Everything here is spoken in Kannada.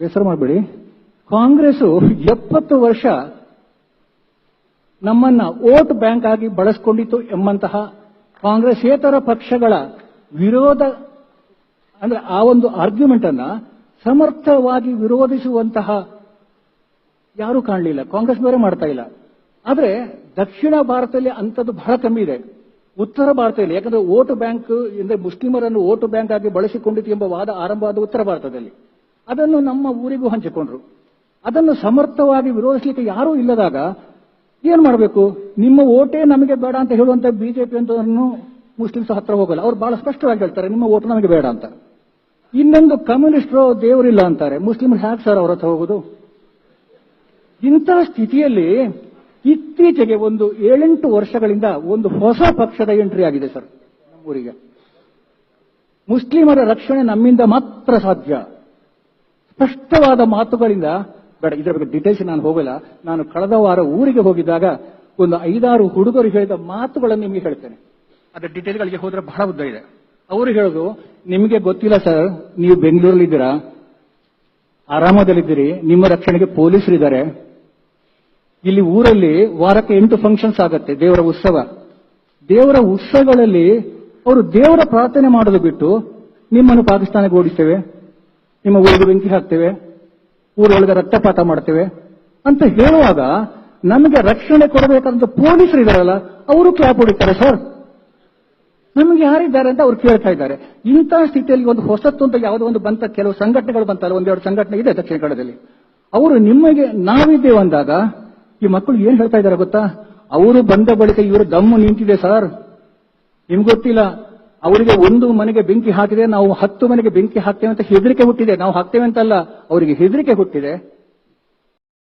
ಬೇಸರ ಮಾಡಬೇಡಿ. ಕಾಂಗ್ರೆಸ್ ಎಪ್ಪತ್ತು ವರ್ಷ ನಮ್ಮನ್ನ ವೋಟ್ ಬ್ಯಾಂಕ್ ಆಗಿ ಬಳಸ್ಕೊಂಡಿತ್ತು ಎಂಬಂತಹ ಕಾಂಗ್ರೆಸ್ಸೇತರ ಪಕ್ಷಗಳ ವಿರೋಧ, ಅಂದ್ರೆ ಆ ಒಂದು ಆರ್ಗ್ಯುಮೆಂಟ್ ಅನ್ನ ಸಮರ್ಥವಾಗಿ ವಿರೋಧಿಸುವಂತಹ ಯಾರು ಕಾಣಲಿಲ್ಲ. ಕಾಂಗ್ರೆಸ್ ಬೇರೆ ಮಾಡ್ತಾ ಇಲ್ಲ. ಆದ್ರೆ ದಕ್ಷಿಣ ಭಾರತದಲ್ಲಿ ಅಂಥದ್ದು ಬಹಳ ಕಮ್ಮಿ ಇದೆ. ಉತ್ತರ ಭಾರತದಲ್ಲಿ, ಯಾಕಂದ್ರೆ ವೋಟ್ ಬ್ಯಾಂಕ್, ಅಂದ್ರೆ ಮುಸ್ಲಿಮರನ್ನು ವೋಟ್ ಬ್ಯಾಂಕ್ ಆಗಿ ಬಳಸಿಕೊಂಡಿತು ಎಂಬ ವಾದ ಆರಂಭವಾದ ಉತ್ತರ ಭಾರತದಲ್ಲಿ. ಅದನ್ನು ನಮ್ಮ ಊರಿಗೂ ಹಂಚಿಕೊಂಡ್ರು. ಅದನ್ನು ಸಮರ್ಥವಾಗಿ ವಿರೋಧಿಸಲಿಕ್ಕೆ ಯಾರೂ ಇಲ್ಲದಾಗ ಏನ್ ಮಾಡಬೇಕು? ನಿಮ್ಮ ಓಟೇ ನಮಗೆ ಬೇಡ ಅಂತ ಹೇಳುವಂತ ಬಿಜೆಪಿ ಅಂತವರನ್ನು ಮುಸ್ಲಿಮ್ಸ್ ಹತ್ರ ಹೋಗಲ್ಲ. ಅವ್ರು ಬಹಳ ಸ್ಪಷ್ಟವಾಗಿ ಹೇಳ್ತಾರೆ, ನಿಮ್ಮ ಓಟ್ ನಮಗೆ ಬೇಡ ಅಂತ. ಇನ್ನೊಂದು ಕಮ್ಯುನಿಸ್ಟರು ದೇವರಿಲ್ಲ ಅಂತಾರೆ. ಮುಸ್ಲಿಮ್ ಹ್ಯಾಕ್ ಸರ್ ಅವ್ರ ಹತ್ರ ಹೋಗುದು? ಇಂತಹ ಸ್ಥಿತಿಯಲ್ಲಿ ಇತ್ತೀಚೆಗೆ ಒಂದು ಏಳೆಂಟು ವರ್ಷಗಳಿಂದ ಒಂದು ಹೊಸ ಪಕ್ಷದ ಎಂಟ್ರಿ ಆಗಿದೆ ಸರ್ ನಮ್ಮೂರಿಗೆ ಮುಸ್ಲಿಮರ ರಕ್ಷಣೆ ನಮ್ಮಿಂದ ಮಾತ್ರ ಸಾಧ್ಯ. ಸ್ಪಷ್ಟವಾದ ಮಾತುಗಳಿಂದ, ಬೇಡ, ಇದರ ಬಗ್ಗೆ ಡೀಟೇಲ್ಸ್ ನಾನು ಹೋಗಲ್ಲ. ನಾನು ಕಳೆದ ವಾರ ಊರಿಗೆ ಹೋಗಿದ್ದಾಗ ಒಂದು ಐದಾರು ಹುಡುಗರು ಹೇಳಿದ ಮಾತುಗಳನ್ನು ನಿಮಗೆ ಹೇಳ್ತೇನೆ. ಅದರ ಡೀಟೇಲ್ಗಳಿಗೆ ಹೋದ್ರೆ ಬಹಳ ಉದ್ದ ಇದೆ. ಅವರು ಹೇಳೋದು, ನಿಮಗೆ ಗೊತ್ತಿಲ್ಲ ಸರ್ ನೀವು ಬೆಂಗಳೂರಲ್ಲಿದ್ದೀರಾ ಆರಾಮದಲ್ಲಿದ್ದೀರಿ? ನಿಮ್ಮ ರಕ್ಷಣೆಗೆ ಪೊಲೀಸರು ಇದ್ದಾರೆ. ಇಲ್ಲಿ ಊರಲ್ಲಿ ವಾರಕ್ಕೆ ಎಂಟು ಫಂಕ್ಷನ್ಸ್ ಆಗತ್ತೆ, ದೇವರ ಉತ್ಸವ. ದೇವರ ಉತ್ಸವಗಳಲ್ಲಿ ಅವರು ದೇವರ ಪ್ರಾರ್ಥನೆ ಮಾಡೋದು ಬಿಟ್ಟು ನಿಮ್ಮನ್ನು ಪಾಕಿಸ್ತಾನಕ್ಕೆ ಓಡಿಸ್ತೇವೆ. ನಿಮ್ಮ ಊರಿಗೆ ಬೆಂಕಿ ಹಾಕ್ತೇವೆ, ಊರೊಳಗೆ ರಕ್ತಪಾತ ಮಾಡ್ತೇವೆ ಅಂತ ಹೇಳುವಾಗ ನಮಗೆ ರಕ್ಷಣೆ ಕೊಡಬೇಕಾದಂತ ಪೊಲೀಸರು ಇದಾರಲ್ಲ, ಅವರು ಕ್ಯಾಪ್ ಹೊಡಿತಾರೆ ಸರ್. ನಮಗೆ ಯಾರಿದ್ದಾರೆ ಅಂತ ಅವ್ರು ಕೇಳ್ತಾ ಇದ್ದಾರೆ. ಇಂತಹ ಸ್ಥಿತಿಯಲ್ಲಿ ಒಂದು ಹೊಸತ್ತು ಅಂತ ಯಾವುದೋ ಒಂದು ಬಂತ, ಕೆಲವು ಸಂಘಟನೆಗಳು ಬಂತಲ್ಲ, ಒಂದೆರಡು ಸಂಘಟನೆ ಇದೆ ದಕ್ಷಿಣ ಕನ್ನಡದಲ್ಲಿ. ಅವರು ನಿಮಗೆ ನಾವಿದ್ದೇವೆ ಅಂದಾಗ ಈ ಮಕ್ಕಳು ಏನ್ ಹೇಳ್ತಾ ಇದ್ದಾರೆ ಗೊತ್ತಾ? ಅವರು ಬಂದ ಬಳಿಕ ಇವರು ದಮ್ಮು ನಿಂತಿದೆ ಸರ್. ನಿಮ್ಗೆ ಗೊತ್ತಿಲ್ಲ ಅವರಿಗೆ ಒಂದು ಮನೆಗೆ ಬೆಂಕಿ ಹಾಕಿದೆ ನಾವು ಹತ್ತು ಮನೆಗೆ ಬೆಂಕಿ ಹಾಕ್ತೇವೆ ಅಂತ ಹೆದರಿಕೆ ಹುಟ್ಟಿದೆ. ನಾವು ಹಾಕ್ತೇವೆ ಅಂತಲ್ಲ, ಅವರಿಗೆ ಹೆದರಿಕೆ ಹುಟ್ಟಿದೆ.